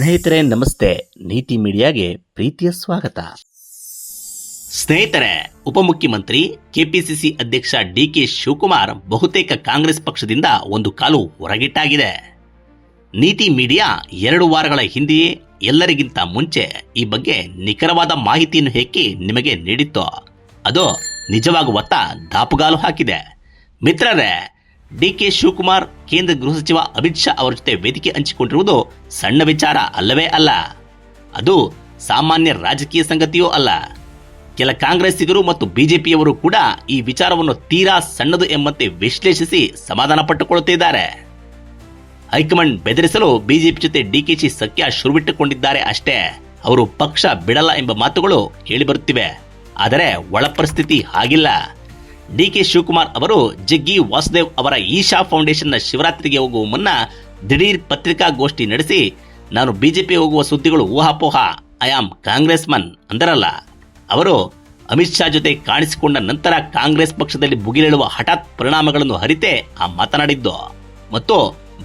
ಸ್ನೇಹಿತರೆ, ನಮಸ್ತೆ. ನೀತಿ ಮೀಡಿಯಾಗೆ ಪ್ರೀತಿಯ ಸ್ವಾಗತ. ಸ್ನೇಹಿತರೆ, ಉಪಮುಖ್ಯಮಂತ್ರಿ, ಕೆಪಿಸಿಸಿ ಅಧ್ಯಕ್ಷ ಡಿ ಕೆ ಶಿವಕುಮಾರ್ ಬಹುತೇಕ ಕಾಂಗ್ರೆಸ್ ಪಕ್ಷದಿಂದ ಒಂದು ಕಾಲು ಹೊರಗಿಟ್ಟಾಗಿದೆ. ನೀತಿ ಮೀಡಿಯಾ ಎರಡು ವಾರಗಳ ಹಿಂದೆಯೇ ಎಲ್ಲರಿಗಿಂತ ಮುಂಚೆ ಈ ಬಗ್ಗೆ ನಿಖರವಾದ ಮಾಹಿತಿಯನ್ನು ಹೆಕ್ಕಿ ನಿಮಗೆ ನೀಡಿತ್ತು. ಅದು ನಿಜವಾಗುವತ್ತ ದಾಪುಗಾಲು ಹಾಕಿದೆ. ಮಿತ್ರರೇ ಡಿಕೆ ಶಿವಕುಮಾರ್, ಕೇಂದ್ರ ಗೃಹ ಸಚಿವ ಅಮಿತ್ ಶಾ ಅವರ ಜೊತೆ ವೇದಿಕೆ ಹಂಚಿಕೊಂಡಿರುವುದು ಸಣ್ಣ ವಿಚಾರ ಅಲ್ಲವೇ ಅಲ್ಲ. ಅದು ಸಾಮಾನ್ಯ ರಾಜಕೀಯ ಸಂಗತಿಯೂ ಅಲ್ಲ. ಕೆಲ ಕಾಂಗ್ರೆಸ್ಸಿಗರು ಮತ್ತು ಬಿಜೆಪಿಯವರು ಕೂಡ ಈ ವಿಚಾರವನ್ನು ತೀರಾ ಸಣ್ಣದು ಎಂಬಂತೆ ವಿಶ್ಲೇಷಿಸಿ ಸಮಾಧಾನ ಪಟ್ಟುಕೊಳ್ಳುತ್ತಿದ್ದಾರೆ. ಹೈಕಮಾಂಡ್ ಬೆದರಿಸಲು ಬಿಜೆಪಿ ಜೊತೆ ಡಿಕೆಶಿ ಸಖ್ಯ ಶುರುವಿಟ್ಟುಕೊಂಡಿದ್ದಾರೆ ಅಷ್ಟೇ. ಅವರು ಪಕ್ಷ ಬಿಡಲ್ಲ ಎಂಬ ಮಾತುಗಳು ಕೇಳಿಬರುತ್ತಿವೆ ಆದರೆ ಒಳ ಪರಿಸ್ಥಿತಿ ಹಾಗಿಲ್ಲ. ಡಿಕೆ ಶಿವಕುಮಾರ್ ಅವರು ಜಗ್ಗಿ ವಾಸುದೇವ್ ಅವರ ಈಶಾ ಫೌಂಡೇಶನ್ನ ಶಿವರಾತ್ರಿಗೆ ಹೋಗುವ ಮುನ್ನ ದಿಢೀರ್ ಪತ್ರಿಕಾಗೋಷ್ಠಿ ನಡೆಸಿ, ನಾನು ಬಿಜೆಪಿ ಹೋಗುವ ಸುದ್ದಿಗಳು ಊಹಾಪೋಹ ಐ ಆಮ್ ಕಾಂಗ್ರೆಸ್ ಮನ್ ಅಂದರಲ್ಲ. ಅವರು ಅಮಿತ್ ಶಾ ಜೊತೆ ಕಾಣಿಸಿಕೊಂಡ ನಂತರ ಕಾಂಗ್ರೆಸ್ ಪಕ್ಷದಲ್ಲಿ ಭುಗಿಲೇಳುವ ಹಠಾತ್ ಪರಿಣಾಮಗಳನ್ನು ಹರಿತೆ ಆ ಮಾತನಾಡಿದ್ದು. ಮತ್ತು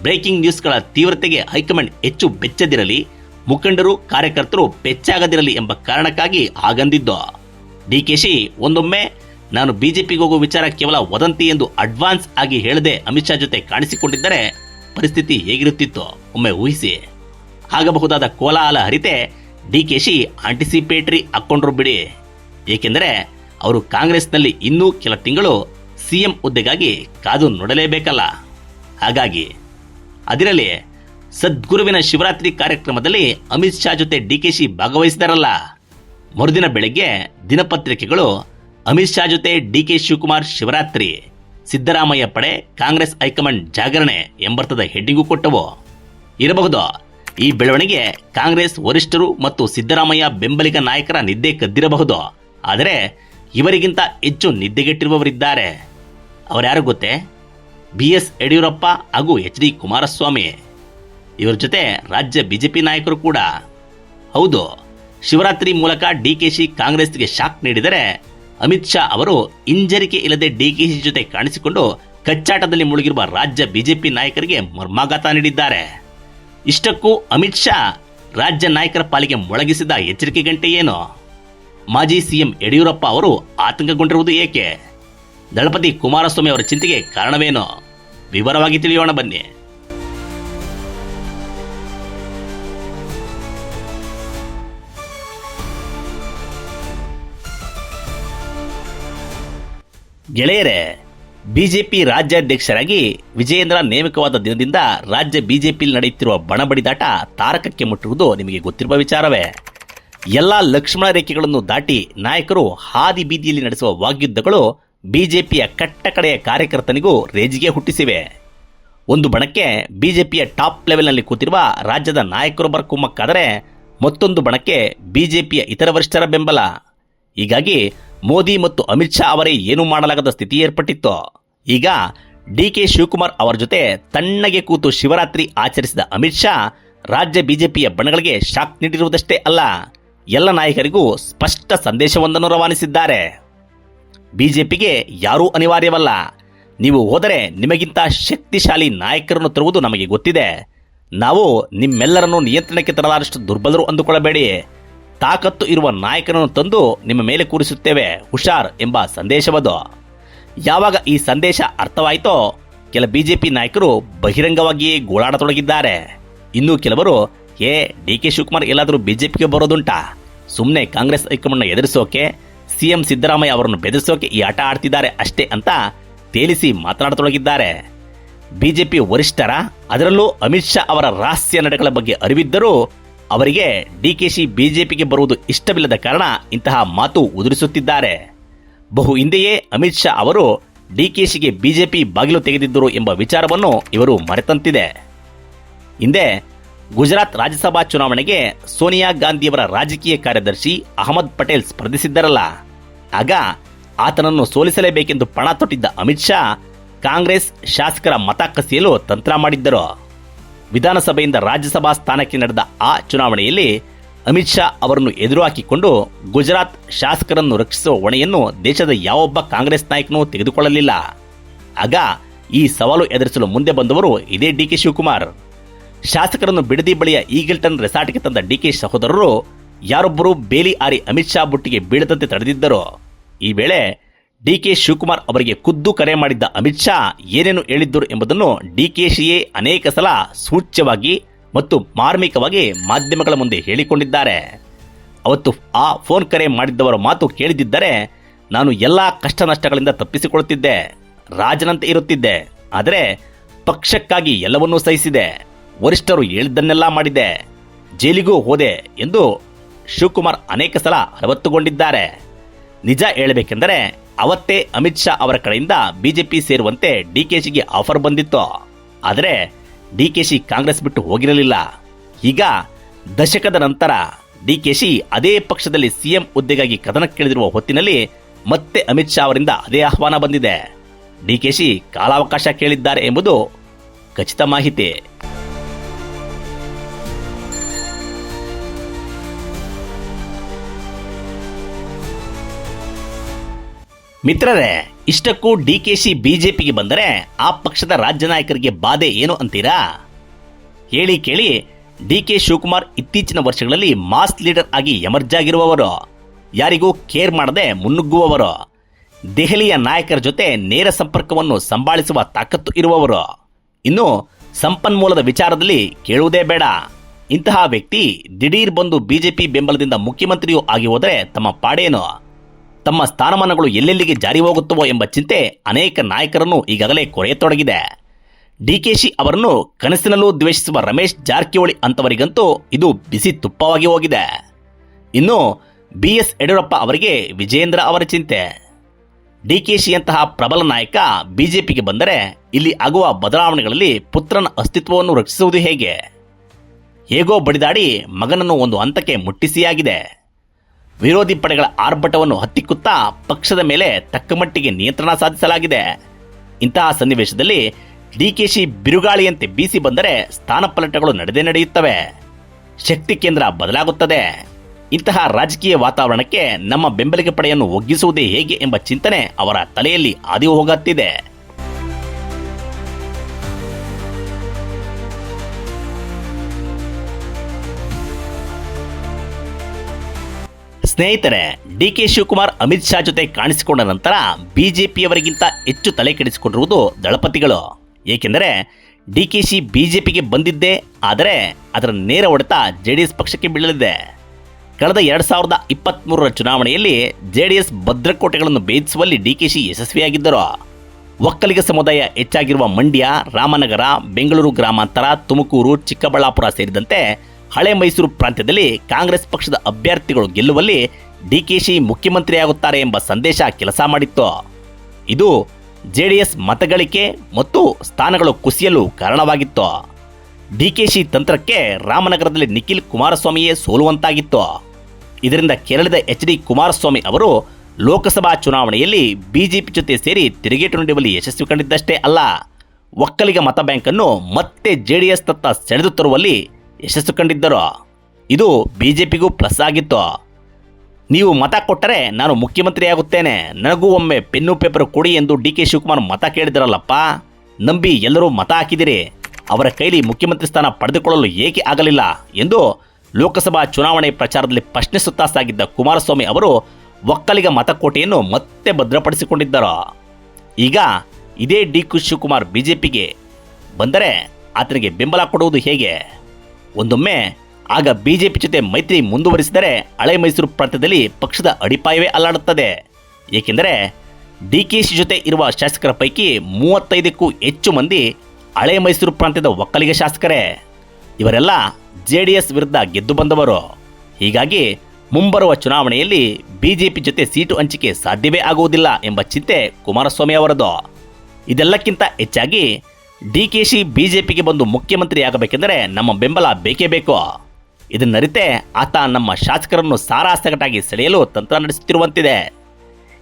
ಬ್ರೇಕಿಂಗ್ ನ್ಯೂಸ್ಗಳ ತೀವ್ರತೆಗೆ ಹೈಕಮಾಂಡ್ ಹೆಚ್ಚು ಬೆಚ್ಚದಿರಲಿ, ಮುಖಂಡರು ಕಾರ್ಯಕರ್ತರು ಬೆಚ್ಚಾಗದಿರಲಿ ಎಂಬ ಕಾರಣಕ್ಕಾಗಿ ಹಾಗಂದಿದ್ದು. ಡಿಕೆಶಿ ಒಂದೊಮ್ಮೆ ನಾನು ಬಿಜೆಪಿಗೆ ಹೋಗುವ ವಿಚಾರ ಕೇವಲ ವದಂತಿ ಎಂದು ಅಡ್ವಾನ್ಸ್ ಆಗಿ ಹೇಳದೆ ಅಮಿತ್ ಶಾ ಜೊತೆ ಕಾಣಿಸಿಕೊಂಡಿದ್ದರೆ ಪರಿಸ್ಥಿತಿ ಹೇಗಿರುತ್ತಿತ್ತು ಒಮ್ಮೆ ಊಹಿಸಿ. ಆಗಬಹುದಾದ ಕೋಲಾಹಲ ಹರಿತೆ ಡಿಕೆಶಿ ಆಂಟಿಸಿಪೇಟರಿ ಹಾಕೊಂಡ್ರು ಬಿಡಿ. ಏಕೆಂದರೆ ಅವರು ಕಾಂಗ್ರೆಸ್ನಲ್ಲಿ ಇನ್ನೂ ಕೆಲ ತಿಂಗಳು ಸಿಎಂ ಹುದ್ದೆಗಾಗಿ ಕಾದು ನೋಡಲೇಬೇಕಲ್ಲ. ಹಾಗಾಗಿ ಅದಿರಲಿ ಸದ್ಗುರುವಿನ ಶಿವರಾತ್ರಿ ಕಾರ್ಯಕ್ರಮದಲ್ಲಿ ಅಮಿತ್ ಶಾ ಜೊತೆ ಡಿಕೆಶಿ ಭಾಗವಹಿಸಿದರಲ್ಲ. ಮರುದಿನ ಬೆಳಗ್ಗೆ ದಿನಪತ್ರಿಕೆಗಳು ಅಮಿತ್ ಶಾ ಜೊತೆ ಡಿಕೆ ಶಿವಕುಮಾರ್ ಶಿವರಾತ್ರಿ. ಸಿದ್ದರಾಮಯ್ಯ ಪಡೆ, ಕಾಂಗ್ರೆಸ್ ಹೈಕಮಾಂಡ್ ಜಾಗರಣೆ ಎಂಬರ್ಥದ ಹೆಡ್ಡಿಂಗು ಕೊಟ್ಟವು. ಇರಬಹುದು? ಈ ಬೆಳವಣಿಗೆ ಕಾಂಗ್ರೆಸ್ ವರಿಷ್ಠರು ಮತ್ತು ಸಿದ್ದರಾಮಯ್ಯ ಬೆಂಬಲಿಗ ನಾಯಕರ ನಿದ್ದೆ ಕದ್ದಿರಬಹುದು? ಆದರೆ ಇವರಿಗಿಂತ ಹೆಚ್ಚು ನಿದ್ದೆಗೆಟ್ಟಿರುವವರಿದ್ದಾರೆ. ಅವರ್ಯಾರು ಗೊತ್ತೇ? ಬಿ ಎಸ್ ಯಡಿಯೂರಪ್ಪ ಹಾಗೂ ಎಚ್ ಡಿ ಕುಮಾರಸ್ವಾಮಿ. ಇವರ ಜೊತೆ ರಾಜ್ಯ ಬಿಜೆಪಿ ನಾಯಕರು ಕೂಡ. ಹೌದು, ಶಿವರಾತ್ರಿ ಮೂಲಕ ಡಿಕೆಶಿ ಕಾಂಗ್ರೆಸ್ಗೆ ಶಾಕ್ ನೀಡಿದರೆ ಅಮಿತ್ ಶಾ ಅವರು ಹಿಂಜರಿಕೆ ಇಲ್ಲದೆ ಡಿಕೆಶಿ ಜೊತೆ ಕಾಣಿಸಿಕೊಂಡು ಕಚ್ಚಾಟದಲ್ಲಿ ಮುಳುಗಿರುವ ರಾಜ್ಯ ಬಿಜೆಪಿ ನಾಯಕರಿಗೆ ಮರ್ಮಾಘಾತ ನೀಡಿದ್ದಾರೆ. ಇಷ್ಟಕ್ಕೂ ಅಮಿತ್ ಶಾ ರಾಜ್ಯ ನಾಯಕರ ಪಾಲಿಗೆ ಮೊಳಗಿಸಿದ ಎಚ್ಚರಿಕೆ ಗಂಟೆ ಏನು? ಮಾಜಿ ಸಿಎಂ ಯಡಿಯೂರಪ್ಪ ಅವರು ಆತಂಕಗೊಂಡಿರುವುದು ಏಕೆ? ದಳಪತಿ ಕುಮಾರಸ್ವಾಮಿ ಅವರ ಚಿಂತೆಗೆ ಕಾರಣವೇನು? ವಿವರವಾಗಿ ತಿಳಿಯೋಣ ಬನ್ನಿ. ಗೆಳೆಯರೇ, ಬಿಜೆಪಿ ರಾಜ್ಯಾಧ್ಯಕ್ಷರಾಗಿ ವಿಜಯೇಂದ್ರ ನೇಮಕವಾದ ದಿನದಿಂದ ರಾಜ್ಯ ಬಿಜೆಪಿಯಲ್ಲಿ ನಡೆಯುತ್ತಿರುವ ಬಣಬಡಿದಾಟ ತಾರಕಕ್ಕೆ ಮುಟ್ಟಿರುವುದು ನಿಮಗೆ ಗೊತ್ತಿರುವ ವಿಚಾರವೇ. ಎಲ್ಲ ಲಕ್ಷ್ಮಣ ರೇಖೆಗಳನ್ನು ದಾಟಿ ನಾಯಕರು ಹಾದಿ ಬೀದಿಯಲ್ಲಿ ನಡೆಸುವ ವಾಗ್ಯುದ್ಧಗಳು ಬಿಜೆಪಿಯ ಕಟ್ಟಕಡೆಯ ಕಾರ್ಯಕರ್ತನಿಗೂ ರೇಜಿಗೆ ಹುಟ್ಟಿಸಿವೆ. ಒಂದು ಬಣಕ್ಕೆ ಬಿಜೆಪಿಯ ಟಾಪ್ ಲೆವೆಲ್ನಲ್ಲಿ ಕೂತಿರುವ ರಾಜ್ಯದ ನಾಯಕರೊಬ್ಬರ ಕುಮ್ಮಕ್ಕಾದರೆ ಮತ್ತೊಂದು ಬಣಕ್ಕೆ ಬಿಜೆಪಿಯ ಇತರ ವರಿಷ್ಠರ ಬೆಂಬಲ. ಹೀಗಾಗಿ ಮೋದಿ ಮತ್ತು ಅಮಿತ್ ಶಾ ಅವರೇ ಏನೂ ಮಾಡಲಾಗದ ಸ್ಥಿತಿ ಏರ್ಪಟ್ಟಿತ್ತು. ಈಗ ಡಿ ಕೆ ಶಿವಕುಮಾರ್ ಅವರ ಜೊತೆ ತಣ್ಣಗೆ ಕೂತು ಶಿವರಾತ್ರಿ ಆಚರಿಸಿದ ಅಮಿತ್ ಶಾ ರಾಜ್ಯ ಬಿಜೆಪಿಯ ಬಣಗಳಿಗೆ ಶಾಕ್ ನೀಡಿರುವುದಷ್ಟೇ ಅಲ್ಲ, ಎಲ್ಲ ನಾಯಕರಿಗೂ ಸ್ಪಷ್ಟ ಸಂದೇಶವೊಂದನ್ನು ರವಾನಿಸಿದ್ದಾರೆ. ಬಿಜೆಪಿಗೆ ಯಾರೂ ಅನಿವಾರ್ಯವಲ್ಲ. ನೀವು ಹೋದರೆ ನಿಮಗಿಂತ ಶಕ್ತಿಶಾಲಿ ನಾಯಕರನ್ನು ತರುವುದು ನಮಗೆ ಗೊತ್ತಿದೆ. ನಾವು ನಿಮ್ಮೆಲ್ಲರನ್ನು ನಿಯಂತ್ರಣಕ್ಕೆ ತರಲಾರಷ್ಟು ದುರ್ಬಲರು ಅಂದುಕೊಳ್ಳಬೇಡಿ. ತಾಕತ್ತು ಇರುವ ನಾಯಕನನ್ನು ತಂದು ನಿಮ್ಮ ಮೇಲೆ ಕೂರಿಸುತ್ತೇವೆ. ಹುಷಾರ್ ಎಂಬ ಸಂದೇಶವದು. ಯಾವಾಗ ಈ ಸಂದೇಶ ಅರ್ಥವಾಯಿತೋ, ಕೆಲ ಬಿಜೆಪಿ ನಾಯಕರು ಬಹಿರಂಗವಾಗಿಯೇ ಗೋಳಾಡತೊಡಗಿದ್ದಾರೆ. ಇನ್ನು ಕೆಲವರು ಏ ಡಿ ಕೆ ಶಿವಕುಮಾರ್ ಎಲ್ಲಾದರೂ ಬಿಜೆಪಿಗೆ ಬರೋದುಂಟಾ? ಸುಮ್ಮನೆ ಕಾಂಗ್ರೆಸ್ ಹೈಕಮಾಂಡ್ನ ಎದುರಿಸೋಕೆ, ಸಿಎಂ ಸಿದ್ದರಾಮಯ್ಯ ಅವರನ್ನು ಬೆದರಿಸೋಕೆ ಈ ಆಟ ಆಡ್ತಿದ್ದಾರೆ ಅಷ್ಟೇ ಅಂತ ತೇಲಿಸಿ ಮಾತನಾಡತೊಡಗಿದ್ದಾರೆ. ಬಿಜೆಪಿ ವರಿಷ್ಠರ, ಅದರಲ್ಲೂ ಅಮಿತ್ ಶಾ ಅವರ ರಹಸ್ಯ ನಡೆಗಳ ಬಗ್ಗೆ ಅರಿವಿದ್ದರೂ ಅವರಿಗೆ ಡಿಕೆಶಿ ಬಿಜೆಪಿಗೆ ಬರುವುದು ಇಷ್ಟವಿಲ್ಲದ ಕಾರಣ ಇಂತಹ ಮಾತು ಉದುರಿಸುತ್ತಿದ್ದಾರೆ. ಬಹು ಹಿಂದೆಯೇ ಅಮಿತ್ ಶಾ ಅವರು ಡಿಕೆಶಿಗೆ ಬಿಜೆಪಿ ಬಾಗಿಲು ತೆಗೆದಿದ್ದರು ಎಂಬ ವಿಚಾರವನ್ನು ಇವರು ಮರೆತಂತಿದೆ. ಹಿಂದೆ ಗುಜರಾತ್ ರಾಜ್ಯಸಭಾ ಚುನಾವಣೆಗೆ ಸೋನಿಯಾ ಗಾಂಧಿಯವರ ರಾಜಕೀಯ ಕಾರ್ಯದರ್ಶಿ ಅಹಮದ್ ಪಟೇಲ್ ಸ್ಪರ್ಧಿಸಿದ್ದರಲ್ಲ. ಆಗ ಆತನನ್ನು ಸೋಲಿಸಲೇಬೇಕೆಂದು ಪಣ ತೊಟ್ಟಿದ್ದ ಅಮಿತ್ ಶಾ ಕಾಂಗ್ರೆಸ್ ಶಾಸಕರ ಮತ ಕಸಿಯಲು ತಂತ್ರ ಮಾಡಿದ್ದರು. ವಿಧಾನಸಭೆಯಿಂದ ರಾಜ್ಯಸಭಾ ಸ್ಥಾನಕ್ಕೆ ನಡೆದ ಆ ಚುನಾವಣೆಯಲ್ಲಿ ಅಮಿತ್ ಶಾ ಅವರನ್ನು ಎದುರು ಹಾಕಿಕೊಂಡು ಗುಜರಾತ್ ಶಾಸಕರನ್ನು ರಕ್ಷಿಸುವ ಹೊಣೆಯನ್ನು ದೇಶದ ಯಾವೊಬ್ಬ ಕಾಂಗ್ರೆಸ್ ನಾಯಕನೂ ತೆಗೆದುಕೊಳ್ಳಲಿಲ್ಲ. ಆಗ ಈ ಸವಾಲು ಎದುರಿಸಲು ಮುಂದೆ ಬಂದವರು ಇದೇ ಡಿ ಕೆ ಶಿವಕುಮಾರ್. ಶಾಸಕರನ್ನು ಬಿಡದಿ ಬಳಿಯ ಈಗಿಲ್ಟನ್ ರೆಸಾರ್ಟ್ಗೆ ತಂದ ಡಿಕೆ ಸಹೋದರರು ಯಾರೊಬ್ಬರು ಬೇಲಿ ಆರಿ ಅಮಿತ್ ಶಾ ಬುಟ್ಟಿಗೆ ಬೀಳದಂತೆ ತಡೆದಿದ್ದರು. ಈ ವೇಳೆ ಡಿಕೆ ಶಿವಕುಮಾರ್ ಅವರಿಗೆ ಖುದ್ದು ಕರೆ ಮಾಡಿದ್ದ ಅಮಿತ್ ಶಾ ಏನೇನು ಹೇಳಿದ್ದರು ಎಂಬುದನ್ನು ಡಿಕೆಶಿಯೇ ಅನೇಕ ಸಲ ಸೂಚ್ಯವಾಗಿ ಮತ್ತು ಮಾರ್ಮಿಕವಾಗಿ ಮಾಧ್ಯಮಗಳ ಮುಂದೆ ಹೇಳಿಕೊಂಡಿದ್ದಾರೆ. ಅವತ್ತು ಆ ಫೋನ್ ಕರೆ ಮಾಡಿದ್ದವರ ಮಾತು ಕೇಳಿದ್ದರೆ ನಾನು ಎಲ್ಲ ಕಷ್ಟ ನಷ್ಟಗಳಿಂದ ತಪ್ಪಿಸಿಕೊಳ್ಳುತ್ತಿದ್ದೆ, ರಾಜನಂತೆ ಇರುತ್ತಿದ್ದೆ, ಆದರೆ ಪಕ್ಷಕ್ಕಾಗಿ ಎಲ್ಲವನ್ನೂ ಸಹಿಸಿದೆ, ವರಿಷ್ಠರು ಹೇಳಿದ್ದನ್ನೆಲ್ಲ ಮಾಡಿದೆ, ಜೈಲಿಗೂ ಹೋದೆ ಎಂದು ಶಿವಕುಮಾರ್ ಅನೇಕ ಸಲ ಅರವತ್ತುಗೊಂಡಿದ್ದಾರೆ. ನಿಜ ಹೇಳಬೇಕೆಂದರೆ ಅವತ್ತೇ ಅಮಿತ್ ಶಾ ಅವರ ಕಡೆಯಿಂದ ಬಿಜೆಪಿ ಸೇರುವಂತೆ ಡಿಕೆಶಿಗೆ ಆಫರ್ ಬಂದಿತ್ತು. ಆದರೆ ಡಿಕೆಶಿ ಕಾಂಗ್ರೆಸ್ ಬಿಟ್ಟು ಹೋಗಿರಲಿಲ್ಲ. ಈಗ ದಶಕದ ನಂತರ ಡಿಕೆಶಿ ಅದೇ ಪಕ್ಷದಲ್ಲಿ ಸಿಎಂ ಹುದ್ದೆಗಾಗಿ ಕದನಕ್ಕಿಳಿದಿರುವ ಹೊತ್ತಿನಲ್ಲಿ ಮತ್ತೆ ಅಮಿತ್ ಶಾ ಅವರಿಂದ ಅದೇ ಆಹ್ವಾನ ಬಂದಿದೆ. ಡಿಕೆಶಿ ಕಾಲಾವಕಾಶ ಕೇಳಿದ್ದಾರೆ ಎಂಬುದು ಖಚಿತ ಮಾಹಿತಿ. ಮಿತ್ರರೇ, ಇಷ್ಟಕ್ಕೂ ಡಿಕೆಶಿ ಬಿಜೆಪಿಗೆ ಬಂದರೆ ಆ ಪಕ್ಷದ ರಾಜ್ಯ ನಾಯಕರಿಗೆ ಬಾಧೆ ಏನು ಅಂತೀರಾ? ಹೇಳಿ ಕೇಳಿ, ಡಿ ಕೆ ಶಿವಕುಮಾರ್ ಇತ್ತೀಚಿನ ವರ್ಷಗಳಲ್ಲಿ ಮಾಸ್ ಲೀಡರ್ ಆಗಿ ಎಮರ್ಜ್ ಆಗಿರುವವರು ಯಾರಿಗೂ ಕೇರ್ ಮಾಡದೆ ಮುನ್ನುಗ್ಗುವವರು. ದೆಹಲಿಯ ನಾಯಕರ ಜೊತೆ ನೇರ ಸಂಪರ್ಕವನ್ನು ಸಂಭಾಳಿಸುವ ತಾಕತ್ತು ಇರುವವರು. ಇನ್ನು ಸಂಪನ್ಮೂಲದ ವಿಚಾರದಲ್ಲಿ ಕೇಳುವುದೇ ಬೇಡ. ಇಂತಹ ವ್ಯಕ್ತಿ ದಿಢೀರ್ ಬಂದು ಬಿಜೆಪಿ ಬೆಂಬಲದಿಂದ ಮುಖ್ಯಮಂತ್ರಿಯೂ ಆಗಿ ಹೋದರೆ ತಮ್ಮ ಪಾಡೇನು? ತಮ್ಮ ಸ್ಥಾನಮಾನಗಳು ಎಲ್ಲೆಲ್ಲಿಗೆ ಜಾರಿ ಹೋಗುತ್ತವೋ ಎಂಬ ಚಿಂತೆ ಅನೇಕ ನಾಯಕರನ್ನು ಈಗಾಗಲೇ ಕೊರೆಯತೊಡಗಿದೆ. ಡಿಕೆಶಿ ಅವರನ್ನು ಕನಸಿನಲ್ಲೂ ದ್ವೇಷಿಸುವ ರಮೇಶ್ ಜಾರಕಿಹೊಳಿ ಅಂತವರಿಗಂತೂ ಇದು ಬಿಸಿ ತುಪ್ಪವಾಗಿ ಹೋಗಿದೆ. ಇನ್ನು ಬಿ ಎಸ್ ಯಡಿಯೂರಪ್ಪ ಅವರಿಗೆ ವಿಜೇಂದ್ರ ಅವರ ಚಿಂತೆ. ಡಿಕೆಶಿಯಂತಹ ಪ್ರಬಲ ನಾಯಕ ಬಿಜೆಪಿಗೆ ಬಂದರೆ ಇಲ್ಲಿ ಆಗುವ ಬದಲಾವಣೆಗಳಲ್ಲಿ ಪುತ್ರನ ಅಸ್ತಿತ್ವವನ್ನು ರಕ್ಷಿಸುವುದು ಹೇಗೆ? ಹೇಗೋ ಬಡಿದಾಡಿ ಮಗನನ್ನು ಒಂದು ಹಂತಕ್ಕೆ ಮುಟ್ಟಿಸಿಯಾಗಿದೆ. ವಿರೋಧಿ ಪಡೆಗಳ ಆರ್ಭಟವನ್ನು ಹತ್ತಿಕ್ಕುತ್ತಾ ಪಕ್ಷದ ಮೇಲೆ ತಕ್ಕಮಟ್ಟಿಗೆ ನಿಯಂತ್ರಣ ಸಾಧಿಸಲಾಗಿದೆ. ಇಂತಹ ಸನ್ನಿವೇಶದಲ್ಲಿ ಡಿಕೆಶಿ ಬಿರುಗಾಳಿಯಂತೆ ಬೀಸಿ ಬಂದರೆ ಸ್ಥಾನಪಲ್ಲಟಗಳು ನಡೆದೇ ನಡೆಯುತ್ತವೆ. ಶಕ್ತಿ ಕೇಂದ್ರ ಬದಲಾಗುತ್ತದೆ. ಇಂತಹ ರಾಜಕೀಯ ವಾತಾವರಣಕ್ಕೆ ನಮ್ಮ ಬೆಂಬಲಿಗ ಪಡೆಯನ್ನು ಒಗ್ಗಿಸುವುದೇ ಹೇಗೆ ಎಂಬ ಚಿಂತನೆ ಅವರ ತಲೆಯಲ್ಲಿ ಆದಿ ಹೋಗುತ್ತಿದೆ ಸ್ನೇಹಿತರೆ, ಡಿ ಕೆ ಶಿವಕುಮಾರ್ ಅಮಿತ್ ಶಾ ಜೊತೆ ಕಾಣಿಸಿಕೊಂಡ ನಂತರ ಬಿಜೆಪಿಯವರಿಗಿಂತ ಹೆಚ್ಚು ತಲೆ ಕೆಡಿಸಿಕೊಂಡಿರುವುದು ದಳಪತಿಗಳು. ಏಕೆಂದರೆ, ಡಿ ಕೆ ಶಿ ಬಿಜೆಪಿಗೆ ಬಂದಿದ್ದೆ, ಆದರೆ ಅದರ ನೇರ ಹೊಡೆತ ಜೆ ಡಿ ಎಸ್ ಪಕ್ಷಕ್ಕೆ ಬೀಳಲಿದೆ. ಕಳೆದ ಎರಡು ಸಾವಿರದ ಇಪ್ಪತ್ತ್ಮೂರರ ಚುನಾವಣೆಯಲ್ಲಿ ಜೆ ಡಿ ಎಸ್ ಭದ್ರಕೋಟೆಗಳನ್ನು ಭೇದಿಸುವಲ್ಲಿ ಡಿಕೆಶಿ ಯಶಸ್ವಿಯಾಗಿದ್ದರು. ಒಕ್ಕಲಿಗ ಸಮುದಾಯ ಹೆಚ್ಚಾಗಿರುವ ಮಂಡ್ಯ, ರಾಮನಗರ, ಬೆಂಗಳೂರು ಗ್ರಾಮಾಂತರ, ತುಮಕೂರು, ಚಿಕ್ಕಬಳ್ಳಾಪುರ ಸೇರಿದಂತೆ ಹಳೆ ಮೈಸೂರು ಪ್ರಾಂತ್ಯದಲ್ಲಿ ಕಾಂಗ್ರೆಸ್ ಪಕ್ಷದ ಅಭ್ಯರ್ಥಿಗಳು ಗೆಲ್ಲುವಲ್ಲಿ ಡಿಕೆಶಿ ಮುಖ್ಯಮಂತ್ರಿಯಾಗುತ್ತಾರೆ ಎಂಬ ಸಂದೇಶ ಕೆಲಸ ಮಾಡಿತ್ತು. ಇದು ಜೆಡಿಎಸ್ ಮತಗಳಿಕೆ ಮತ್ತು ಸ್ಥಾನಗಳು ಕುಸಿಯಲು ಕಾರಣವಾಗಿತ್ತು. ಡಿಕೆಶಿ ತಂತ್ರಕ್ಕೆ ರಾಮನಗರದಲ್ಲಿ ನಿಖಿಲ್ ಕುಮಾರಸ್ವಾಮಿಯೇ ಸೋಲುವಂತಾಗಿತ್ತು. ಇದರಿಂದ ಕೇರಳದ ಎಚ್ ಡಿ ಕುಮಾರಸ್ವಾಮಿ ಅವರು ಲೋಕಸಭಾ ಚುನಾವಣೆಯಲ್ಲಿ ಬಿಜೆಪಿ ಜೊತೆ ಸೇರಿ ತಿರುಗೇಟು ನೀಡುವಲ್ಲಿ ಯಶಸ್ವಿ ಕಂಡಿದ್ದಷ್ಟೇ ಅಲ್ಲ. ಒಕ್ಕಲಿಗ ಮತ ಬ್ಯಾಂಕನ್ನು ಮತ್ತೆ ಜೆಡಿಎಸ್ ತತ್ತ ಸೆಳೆದು ತರುವಲ್ಲಿ ಯಶಸ್ಸು ಕಂಡಿದ್ದರು? ಇದು ಬಿ ಜೆ ಪಿಗೂ ಪ್ಲಸ್ ಆಗಿತ್ತು? ನೀವು ಮತ ಕೊಟ್ಟರೆ ನಾನು ಮುಖ್ಯಮಂತ್ರಿಯಾಗುತ್ತೇನೆ ನನಗೂ ಒಮ್ಮೆ ಪೆನ್ನು ಪೇಪರ್ ಕೊಡಿ ಎಂದು ಡಿ ಕೆ ಶಿವಕುಮಾರ್ ಮತ ಕೇಳಿದರಲ್ಲಪ್ಪ. ನಂಬಿ ಎಲ್ಲರೂ ಮತ ಹಾಕಿದಿರಿ. ಅವರ ಕೈಲಿ ಮುಖ್ಯಮಂತ್ರಿ ಸ್ಥಾನ ಪಡೆದುಕೊಳ್ಳಲು ಏಕೆ ಆಗಲಿಲ್ಲ ಎಂದು ಲೋಕಸಭಾ ಚುನಾವಣೆ ಪ್ರಚಾರದಲ್ಲಿ ಪ್ರಶ್ನಿಸುತ್ತಾ ಸಾಗಿದ್ದ ಕುಮಾರಸ್ವಾಮಿ ಅವರು ಒಕ್ಕಲಿಗ ಮತಕೋಟೆಯನ್ನು ಮತ್ತೆ ಭದ್ರಪಡಿಸಿಕೊಂಡಿದ್ದರು? ಈಗ ಇದೇ ಡಿ ಕೆ ಶಿವಕುಮಾರ್ ಬಿಜೆಪಿಗೆ ಬಂದರೆ ಆತನಿಗೆ ಬೆಂಬಲ ಕೊಡುವುದು ಹೇಗೆ? ಒಂದೊಮ್ಮೆ ಆಗ ಬಿಜೆಪಿ ಜೊತೆ ಮೈತ್ರಿ ಮುಂದುವರಿಸಿದರೆ ಹಳೆ ಮೈಸೂರು ಪ್ರಾಂತ್ಯದಲ್ಲಿ ಪಕ್ಷದ ಅಡಿಪಾಯವೇ ಅಲ್ಲಾಡುತ್ತದೆ. ಏಕೆಂದರೆ ಡಿ ಕೆ ಸಿ ಜೊತೆ ಇರುವ ಶಾಸಕರ ಪೈಕಿ ಮೂವತ್ತೈದಕ್ಕೂ ಹೆಚ್ಚು ಮಂದಿ ಹಳೆ ಮೈಸೂರು ಪ್ರಾಂತ್ಯದ ಒಕ್ಕಲಿಗ ಶಾಸಕರೇ. ಇವರೆಲ್ಲ ಜೆ ಡಿ ಎಸ್ ವಿರುದ್ಧ ಗೆದ್ದು ಬಂದವರು. ಹೀಗಾಗಿ ಮುಂಬರುವ ಚುನಾವಣೆಯಲ್ಲಿ ಬಿಜೆಪಿ ಜೊತೆ ಸೀಟು ಹಂಚಿಕೆ ಸಾಧ್ಯವೇ ಆಗುವುದಿಲ್ಲ ಎಂಬ ಚಿಂತೆ ಕುಮಾರಸ್ವಾಮಿ ಅವರದು. ಇದೆಲ್ಲಕ್ಕಿಂತ ಹೆಚ್ಚಾಗಿ ಡಿಕೆಶಿ ಬಿಜೆಪಿಗೆ ಬಂದು ಮುಖ್ಯಮಂತ್ರಿ ಆಗಬೇಕೆಂದರೆ ನಮ್ಮ ಬೆಂಬಲ ಬೇಕೇ ಬೇಕು. ಇದನ್ನರಿತೆ ಆತ ನಮ್ಮ ಶಾಸಕರನ್ನು ಸಾರಾಸಗಟಾಗಿ ಸೆಳೆಯಲು ತಂತ್ರ ನಡೆಸುತ್ತಿರುವಂತಿದೆ.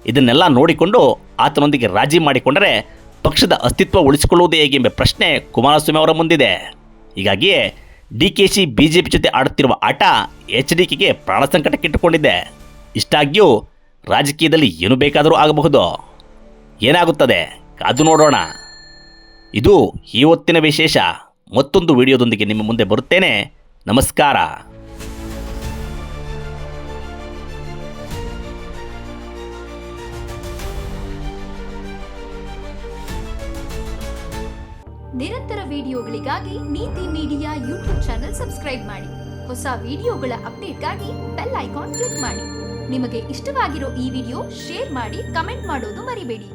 ಇದನ್ನೆಲ್ಲ ನೋಡಿಕೊಂಡು ಆತನೊಂದಿಗೆ ರಾಜಿ ಮಾಡಿಕೊಂಡರೆ ಪಕ್ಷದ ಅಸ್ತಿತ್ವ ಉಳಿಸಿಕೊಳ್ಳುವುದೇ ಹೇಗೆ ಎಂಬ ಪ್ರಶ್ನೆ ಕುಮಾರಸ್ವಾಮಿ ಅವರ ಮುಂದಿದೆ. ಹೀಗಾಗಿಯೇ ಡಿಕೆಶಿ ಬಿಜೆಪಿ ಜೊತೆ ಆಡುತ್ತಿರುವ ಆಟ ಎಚ್ ಡಿ ಕೆಗೆ ಪ್ರಾಣ ಸಂಕಟಕ್ಕಿಟ್ಟುಕೊಂಡಿದೆ. ಇಷ್ಟಾಗಿಯೂ ರಾಜಕೀಯದಲ್ಲಿ ಏನು ಬೇಕಾದರೂ ಆಗಬಹುದು. ಏನಾಗುತ್ತದೆ? ಕಾದು ನೋಡೋಣ. ಇದು ಈ ಹೊತ್ತಿನ ವಿಶೇಷ. ಮತ್ತೊಂದು ವಿಡಿಯೋದೊಂದಿಗೆ ನಿಮ್ಮ ಮುಂದೆ ಬರುತ್ತೇನೆ. ನಮಸ್ಕಾರ. ನಿರಂತರ ವಿಡಿಯೋಗಳಿಗಾಗಿ ನೀತಿ ಮೀಡಿಯಾ ಯೂಟ್ಯೂಬ್ ಚಾನೆಲ್ ಸಬ್ಸ್ಕ್ರೈಬ್ ಮಾಡಿ. ಹೊಸ ವಿಡಿಯೋಗಳ ಅಪ್ಡೇಟ್ಗಾಗಿ ಬೆಲ್ ಐಕಾನ್ ಕ್ಲಿಕ್ ಮಾಡಿ. ನಿಮಗೆ ಇಷ್ಟವಾಗಿರೋ ಈ ವಿಡಿಯೋ ಶೇರ್ ಮಾಡಿ, ಕಮೆಂಟ್ ಮಾಡೋದು ಮರಿಬೇಡಿ.